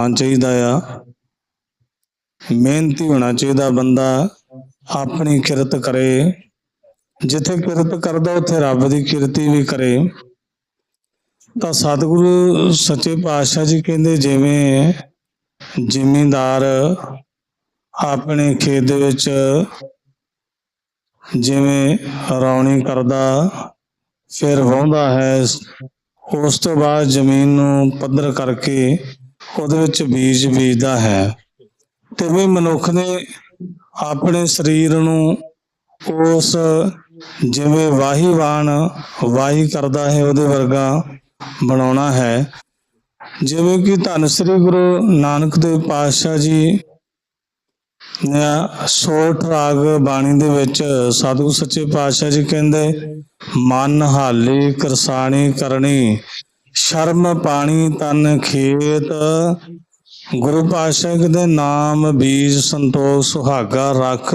ਹੋਣਾ ਚਾਹੀਦਾ ਆ। ਮਿਹਨਤੀ ਹੋਣਾ ਚਾਹੀਦਾ ਬੰਦਾ। ਆਪਣੀ ਕਿਰਤ ਕਰੇ। ਜਿੱਥੇ ਕਿਰਤ ਕਰਦਾ, ਉੱਥੇ ਰੱਬ ਦੀ ਕਿਰਤੀ ਵੀ ਕਰੇ। ਤਾਂ ਸਤਿਗੁਰੂ ਸੱਚੇ ਪਾਤਸ਼ਾਹ ਜੀ ਕਹਿੰਦੇ, ਜਿਵੇਂ ਜ਼ਿਮੀਂਦਾਰ ਆਪਣੇ ਖੇਤ ਦੇ ਵਿੱਚ ਜਿਵੇਂ ਰੌਣੀ ਕਰਦਾ, ਫਿਰ ਵਾਹੁੰਦਾ ਹੈ, ਉਸ ਤੋਂ ਬਾਅਦ ਜ਼ਮੀਨ ਨੂੰ ਪੱਧਰ ਕਰਕੇ ਉਹਦੇ ਵਿੱਚ ਬੀਜ ਬੀਜਦਾ ਹੈ ਤੇ ਵੀ ਮਨੁੱਖ ਨੇ ਆਪਣੇ ਸਰੀਰ ਨੂੰ ਉਸ ਜਿਵੇਂ ਵਾਹੀਵਾਨ ਵਾਹੀ ਕਰਦਾ ਹੈ, ਉਹਦੇ ਵਰਗਾ ਬਣਾਉਣਾ ਹੈ। ਜਿਵੇਂ ਕਿ ਧੰਨ ਸ੍ਰੀ ਗੁਰੂ ਨਾਨਕ ਦੇਵ ਪਾਤਸ਼ਾਹ ਜੀ ਨੇ ਸੋਠ ਰਾਗ ਬਾਣੀ ਦੇ ਵਿੱਚ ਸਾਧੂ ਸੱਚੇ ਪਾਤਸ਼ਾਹ ਜੀ ਕਹਿੰਦੇ, ਮਨ ਹਾਲੀ ਕਰਸਾਣੀ ਕਰਨੀ। ਸ਼ਰਮ ਪਾਣੀ ਤਨ ਖੇਤ। ਗੁਰੂ ਪਾਤਸ਼ਾਹ ਕਹਿੰਦੇ ਨਾਮ ਬੀਜ ਸੰਤੋਖ ਸੁਹਾਗਾ ਰੱਖ,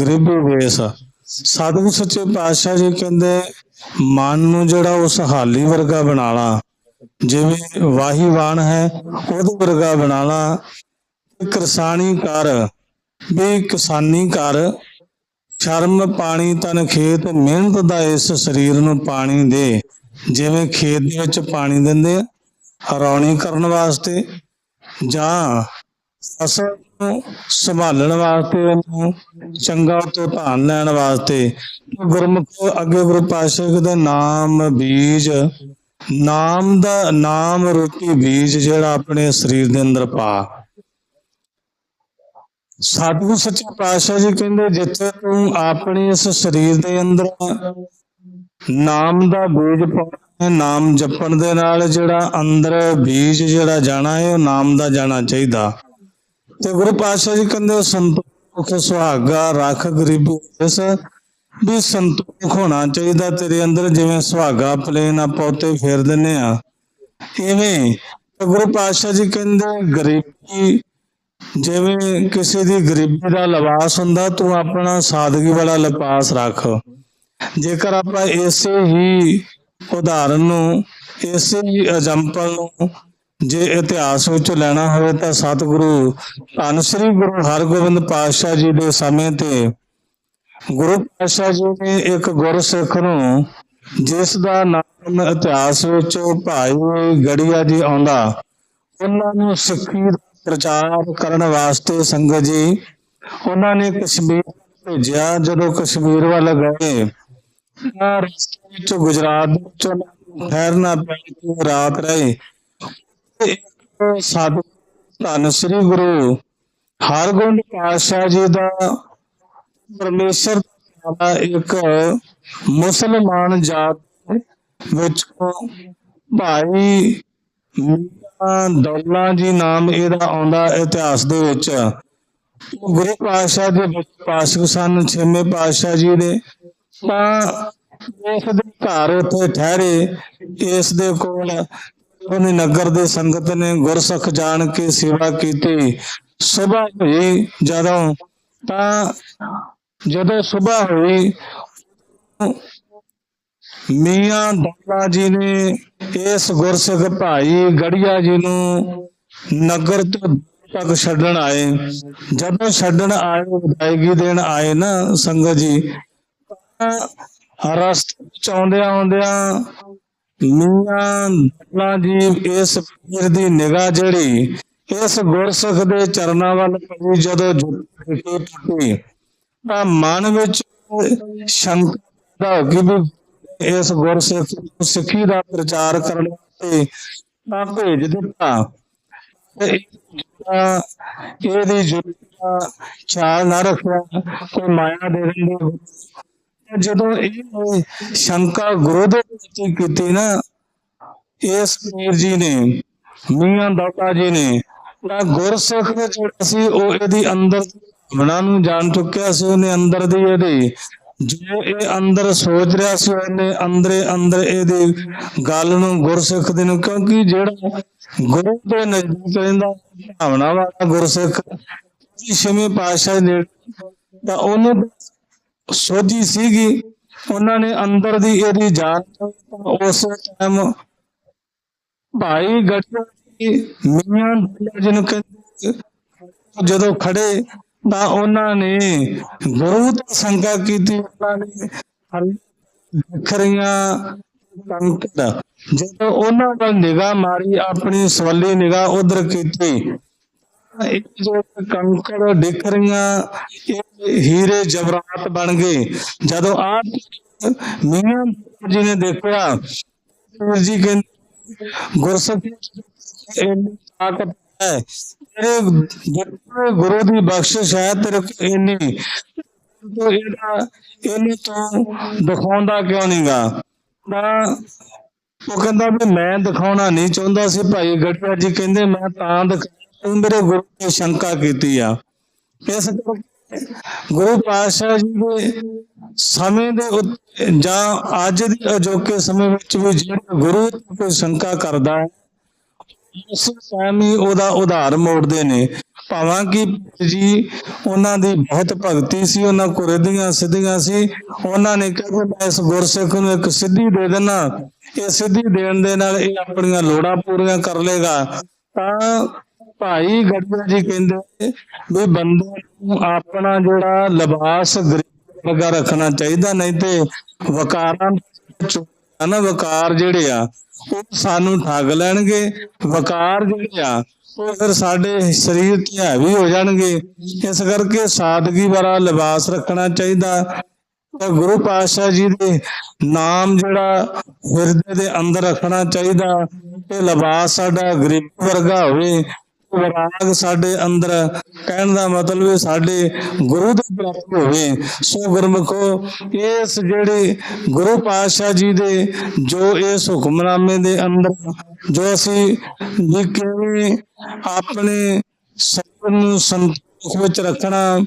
ਗਰੀਬੀ ਵੇਸ। ਸਾਧੂ ਸੱਚੇ ਪਾਤਸ਼ਾਹ ਜੀ ਕਹਿੰਦੇ, ਮਨ ਨੂੰ ਜਿਹੜਾ ਉਸ ਹਾਲੀ ਵਰਗਾ ਬਣਾ ਲਾ। ਜਿਵੇਂ ਵਾਹੀਵਾਨ ਹੈ, ਉਹਦੇ ਵਰਗਾ ਬਣਾ ਲਾ। ਕਿਰਸਾਨੀ ਕਰ, ਵੀ ਕਿਸਾਨੀ ਕਰ। ਸ਼ਰਮ ਪਾਣੀ ਤਨ ਖੇਤ, ਮਿਹਨਤ ਦਾ ਇਸ ਸਰੀਰ ਨੂੰ ਪਾਣੀ ਦੇ। ਜਿਵੇਂ ਖੇਤ ਦੇ ਵਿੱਚ ਪਾਣੀ ਦਿੰਦੇ ਆ ਹਰੌਣੀ ਕਰਨ ਵਾਸਤੇ ਜਾਂ ਫਸਲ ਨੂੰ ਸੰਭਾਲਣ ਵਾਸਤੇ ਉਹਨੂੰ ਚੰਗਾ ਤੋਂ ਧਾਨ ਲੈਣ ਵਾਸਤੇ ਗੁਰਮੁਖ ਅੱਗੇ ਗੁਰੂ ਪਾਤਸ਼ਾਹ ਦੇ ਨਾਮ ਬੀਜ, ਨਾਮ ਦਾ ਨਾਮ ਰੂਪੀ ਬੀਜ ਜਿਹੜਾ ਆਪਣੇ ਸਰੀਰ ਦੇ ਅੰਦਰ ਪਾ। ਸਤਿਗੁਰ ਸੱਚੇ ਪਾਤਸ਼ਾਹ ਜੀ ਕਹਿੰਦੇ ਜਿੱਥੇ ਤੂੰ ਆਪਣੇ ਇਸ ਸਰੀਰ ਦੇ ਅੰਦਰ ਨਾਮ ਦਾ ਬੀਜ ਪਾਉਣਾ ਨਾਮ ਜਪਣ ਦੇ ਨਾਲ ਜਿਹੜਾ ਅੰਦਰ ਬੀਜ ਜਿਹੜਾ ਜਾਣਾ ਹੈ, ਉਹ ਨਾਮ ਦਾ ਜਾਣਾ ਚਾਹੀਦਾ। ਤੇ ਗੁਰੂ ਪਾਤਸ਼ਾਹ ਜੀ ਕਹਿੰਦੇ ਸੰਤੋਖ, ਸੁਹਾਗਾ, ਰੱਖ ਗਰੀਬੀ ਇਸ ਵੀ ਸੰਤੋਖ ਹੋਣਾ ਚਾਹੀਦਾ ਤੇਰੇ ਅੰਦਰ, ਜਿਵੇਂ ਸੁਹਾਗਾ ਪਲੇਨ ਆਪਾਂ ਉੱਤੇ ਫੇਰ ਦਿੰਨੇ ਆ ਇਵੇਂ ਗੁਰੂ ਪਾਤਸ਼ਾਹ ਜੀ ਕਹਿੰਦੇ, ਗਰੀਬੀ, ਜਿਵੇਂ ਕਿਸੇ ਦੀ ਗਰੀਬੀ ਦਾ ਲਿਬਾਸ ਹੁੰਦਾ, ਤੂੰ ਆਪਣਾ ਸਾਦਗੀ ਵਾਲਾ ਲਿਬਾਸ ਰੱਖ। ਜੇਕਰ ਆਪਾਂ ਇਸੇ ਹੀ ਉਦਾਹਰਨ ਨੂੰ ਇਸੇ ਹੀ ਐਗਜ਼ਾਮਪਲ ਨੂੰ ਜੇ ਇਤਿਹਾਸ ਵਿੱਚ ਲੈਣਾ ਹੋਵੇ ਤਾਂ ਸਤਿਗੁਰੂ ਧੰਨ ਸ੍ਰੀ ਗੁਰੂ ਹਰਗੋਬਿੰਦ ਪਾਤਸ਼ਾਹ ਜੀ ਦੇ ਸਮੇਂ ਤੇ ਗੁਰੂ ਪਾਤਸ਼ਾਹ ਜੀ ਨੇ ਇੱਕ ਗੁਰਸਿੱਖ ਨੂੰ ਜਿਸ ਦਾ ਨਾਮ ਇਤਿਹਾਸ ਵਿੱਚ ਭਾਈ ਗੜੀਆ ਜੀ ਆਉਂਦਾ ਉਹਨਾਂ ਨੂੰ ਸਿੱਖੀ ਦਾ ਪ੍ਰਚਾਰ ਕਰਨ ਵਾਸਤੇ ਸੰਗਤ ਜੀ ਉਹਨਾਂ ਨੇ ਕਸ਼ਮੀਰ ਭੇਜਿਆ। ਜਦੋਂ ਕਸ਼ਮੀਰ ਵੱਲ ਗਏ ਤਾਂ ਰਸਤੇ ਵਿੱਚ ਗੁਜਰਾਤ ਦੇ ਵਿੱਚ ਠਹਿਰਨਾ ਪਿਆ ਤੇ ਰਾਤ ਰਹੇ। ਇੱਕ ਸਾਧੂ ਧੰਨ ਸ੍ਰੀ ਗੁਰੂ ਹਰਗੋਬਿੰਦ ਪਾਤਸ਼ਾਹ ਜੀ ਦਾ ਪਰਮੇਸ਼ਰ ਦਾ ਇੱਕ ਮੁਸਲਮਾਨ ਜਾਤ ਵਿੱਚ ਭਾਈ ਦੌਲਾ ਜੀ ਨਾਮ ਇਹਦਾ ਆਉਂਦਾ ਇਤਿਹਾਸ ਦੇ ਵਿੱਚ। ਉਹ ਗੁਰੂ ਪਾਤਸ਼ਾਹ ਦੇ ਵਿੱਚ ਪਾਸ਼ਕ ਸਨ, ਛੇਵੇਂ ਪਾਤਸ਼ਾਹ ਜੀ ਦੇ। ਤਾਂ ਇਸ ਦੇ ਘਰ ਉੱਤੇ ਠਹਿਰੇ ਇਸ ਦੇ ਕੋਲ ਉਹਨੇ ਨਗਰ ਦੇ ਸੰਗਤ ਨੇ ਗੁਰਸਖ ਜਾਣ ਕੇ ਸੇਵਾ ਕੀਤੀ। ਸਵੇਰ ਹੋਈ ਜਦੋਂ ਤਾਂ ਜਦੋਂ ਸਵੇਰ ਹੋਈ, ਮੀਆਂ ਦਾਦਾ ਜੀ ਨੇ ਇਸ ਗੁਰਸਿੱਖ ਭਾਈ ਗੜੀਆ ਜੀ ਨੂੰ ਨਗਰ ਤੋਂ ਤੱਕ ਛੱਡਣ ਆਏ। ਜਦੋਂ ਛੱਡਣ ਆਏ, ਵਿਦਾਇਗੀ ਦੇਣ ਆਏ ਨਾ ਸੰਗਤ ਜੀ ਤਾਂ ਰਸਤੇ ਆਉਂਦਿਆਂ ਮੀਆਂ ਦਾਦਾ ਜੀ ਇਸ ਪੀਰ ਦੀ ਨਿਗਾਹ ਜਿਹੜੀ, ਇਸ ਗੁਰਸਿੱਖ ਦੇ ਚਰਨਾਂ ਵੱਲ ਪਈ ਜਦੋਂ ਜੁੱਤੀ ਟੁੱਟੀ, ਤਾਂ ਮਨ ਵਿੱਚ ਸ਼ੰਕਾ ਹੋ ਗਈ ਵੀ ਇਸ ਗੁਰਸਿੱਖ ਸਿੱਖੀ ਦਾ ਪ੍ਰਚਾਰ ਕਰਨ ਵਾਸਤੇ ਤਾਂ ਭੇਜ ਦਿੱਤਾ। ਇਹਦੀ ਜੁੱਤਾ ਚਾਲ ਨਾ ਰੱਖਿਆ, ਕੋਈ ਮਾਇਆ ਦੇ ਦਿੰਦੇ ਜਦੋਂ ਇਹ ਸ਼ੰਕਾ ਗੁਰੂ ਦੇ ਪ੍ਰਤੀ ਕੀਤੀ ਨਾ ਇਸ ਪੀਰ ਜੀ ਨੇ, ਮੀਆਂ ਦਾਤਾ ਜੀ ਨੇ ਤਾਂ ਗੁਰਸਿੱਖ ਜਿਹੜਾ ਸੀ, ਉਹ ਇਹਦੀ ਅੰਦਰ ਭਾਵਨਾ ਨੂੰ ਜਾਣ ਚੁੱਕਿਆ ਸੀ, ਉਹਨੇ ਅੰਦਰ ਦੀ ਇਹਦੀ, ਜੋ ਇਹ ਅੰਦਰ ਸੋਚ ਰਿਹਾ ਸੀ, ਉਹਨੇ ਅੰਦਰੇ ਅੰਦਰ ਇਹਦੀ ਗੱਲ ਨੂੰ ਗੁਰਸਿੱਖ ਦੇ ਨੂੰ, ਕਿਉਂਕਿ ਜਿਹੜਾ ਗੁਰੂ ਦੇ ਨਜ਼ਦੀਕ ਰਹਿੰਦਾ, ਭਾਵਨਾ ਵਾਲਾ ਗੁਰਸਿੱਖ, ਜੀ ਛੇਵੇਂ ਪਾਤਸ਼ਾਹ ਨੇ ਤਾਂ ਉਹਨੂੰ ਸੋਝੀ ਸੀਗੀ। ਉਹਨਾਂ ਨੇ ਅੰਦਰ ਦੀ ਇਹਦੀ ਜਾਨ ਉਸ ਟਾਈਮ ਭਾਈ ਗੱਡੀ ਮੀਆਂ ਜਿਹਨੂੰ ਕਹਿੰਦੇ ਜਦੋਂ ਖੜੇ ਤਾਂ ਉਹਨਾਂ ਨੇ ਗੁਰੂ ਤੋਂ ਸੰਗਾ ਕੀਤੀ ਉਹਨਾਂ ਨੇ ਹਲ- ਕੰਕੜ ਜਦੋਂ ਉਹਨਾਂ ਦਾ ਨਿਗਾਹ ਮਾਰੀ, ਆਪਣੀ ਸਵੱਲੀ ਨਿਗਾਹ ਉਧਰ ਕੀਤੀ ਇਹ ਜੋ ਕੰਕੜ ਬਿਖਰੀਆਂ ਇਹ ਹੀਰੇ ਜਵਰਾਤ ਬਣ ਗਏ। ਜਦੋਂ ਆਪ ਮੀਆਂ ਜੀ ਨੇ ਦੇਖਿਆ ਵੀਰ ਜੀ ਕਹਿੰਦੇ, ਗੁਰਸਖੀ, ਇੰਨੀ ਤਾਕਤ ਹੈ, ਤੇਰੇ ਗੁਰੂ- ਦੀ ਬਖਸ਼ਿਸ਼ ਹੈ, ਤੇਰੇ ਕੋਲ ਇੰਨੀ ਤੂੰ ਇਹਦਾ, ਇਹਨੂੰ ਤੂੰ ਦਿਖਾਉਂਦਾ ਕਿਉਂ ਨਹੀਂਗਾ ਤਾਂ ਉਹ ਕਹਿੰਦਾ ਵੀ ਮੈਂ ਦਿਖਾਉਣਾ ਨਹੀਂ ਚਾਹੁੰਦਾ ਸੀ, ਭਾਈ ਗੜੀਆ ਜੀ ਕਹਿੰਦੇ, ਮੈਂ ਤਾਂ ਦਿਖਾ ਮੇਰੇ ਗੁਰੂ ਨੇ ਸ਼ੰਕਾ ਕੀਤੀ ਆ। ਇਸ ਗੁਰੂ ਪਾਤਸ਼ਾਹ ਜੀ ਦੇ ਸਮੇਂ ਦੇ ਉੱਤੇ ਜਾਂ ਅੱਜ ਦੇ ਅਜੋਕੇ ਸਮੇਂ ਵਿੱਚ ਵੀ ਜਿਹੜਾ ਗੁਰੂ ਤੇ ਸ਼ੰਕਾ ਕਰਦਾ ਹੈ, ਉਸ ਟਾਈਮ ਹੀ ਉਹਦਾ ਉਧਾਰ ਮੋੜਦੇ ਨੇ। ਭਾਵਾਂ ਕਿ ਜੀ ਉਹਨਾਂ ਦੀ ਬਹੁਤ ਭਗਤੀ ਸੀ, ਉਹਨਾਂ ਕੋਲ ਰਿੱਧੀਆਂ ਸਿੱਧੀਆਂ ਸੀ। ਉਹਨਾਂ ਨੇ ਕਿਹਾ ਮੈਂ ਇਸ ਗੁਰਸਿੱਖ ਨੂੰ ਇੱਕ ਸਿੱਧੀ ਦੇ ਦੇਣਾ ਇਹ ਸਿੱਧੀ ਦੇਣ ਦੇ ਨਾਲ ਇਹ ਆਪਣੀਆਂ ਲੋੜਾਂ ਪੂਰੀਆਂ ਕਰ ਲੇਗਾ ਤਾਂ ਭਾਈ ਗੜਬੜ ਜੀ ਕਹਿੰਦੇ ਵੀ ਬੰਦੇ ਨੂੰ ਆਪਣਾ ਜਿਹੜਾ ਲਿਬਾਸ ਗਰੀਬ ਵਰਗਾ ਰੱਖਣਾ ਚਾਹੀਦਾ, ਨਹੀਂ ਤੇ ਵਕਾਰਾਂ ਨਾ ਵਕਾਰ ਜਿਹੜੇ ਆ, ਉਹ ਸਾਨੂੰ ਠੱਗ ਲੈਣਗੇ। ਵਕਾਰ ਜਿਹੜੇ ਆ, ਉਹ ਫਿਰ ਸਾਡੇ ਸਰੀਰ ਤੇ ਹਾਵੀ ਹੋ ਜਾਣਗੇ। ਇਸ ਕਰਕੇ ਸਾਦਗੀ ਵਾਲਾ ਲਿਬਾਸ ਰੱਖਣਾ ਚਾਹੀਦਾ। ਤੇ ਗੁਰੂ ਪਾਤਸ਼ਾਹ ਜੀ ਦੇ ਨਾਮ ਜਿਹੜਾ ਹਿਰਦੇ ਦੇ ਅੰਦਰ ਰੱਖਣਾ ਚਾਹੀਦਾ, ਤੇ ਲਿਬਾਸ ਸਾਡਾ ਗਰੀਬ ਵਰਗਾ ਹੋਵੇ ਵਿਰਾਗ ਸਾਡੇ ਅੰਦਰ ਕਹਿਣ ਦਾ ਮਤਲਬ ਹੈ ਸਾਡੇ ਗੁਰੂ ਦੇ ਪ੍ਰਾਪਤ ਹੋਵੇ। ਸੋ ਗੁਰਮਖੋ, ਇਸ ਜਿਹੜੇ ਗੁਰੂ ਪਾਤਸ਼ਾਹ ਜੀ ਦੇ ਜੋ ਇਸ ਹੁਕਮਨਾਮੇ ਦੇ ਅੰਦਰ, ਜੋ ਅਸੀਂ ਵੀ ਕਿਵੇਂ ਆਪਣੇ ਸਰੀਰ ਨੂੰ ਸੰਤੋਖ ਵਿੱਚ ਰੱਖਣਾ,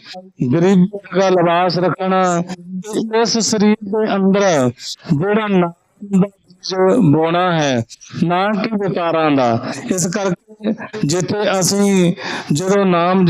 ਗਰੀਬ ਦਾ ਲਿਬਾਸ ਰੱਖਣਾ ਇਸ ਸਰੀਰ ਦੇ ਅੰਦਰ ਜਿਹੜਾ ਨਾਮ ਬੋਣਾ ਹੈ ਨਾ ਕਿ ਵਿਚਾਰਾਂ ਦਾ। ਇਸ ਕਰਕੇ ਜਿੱਥੇ ਅਸੀਂ ਜਦੋਂ ਨਾਮ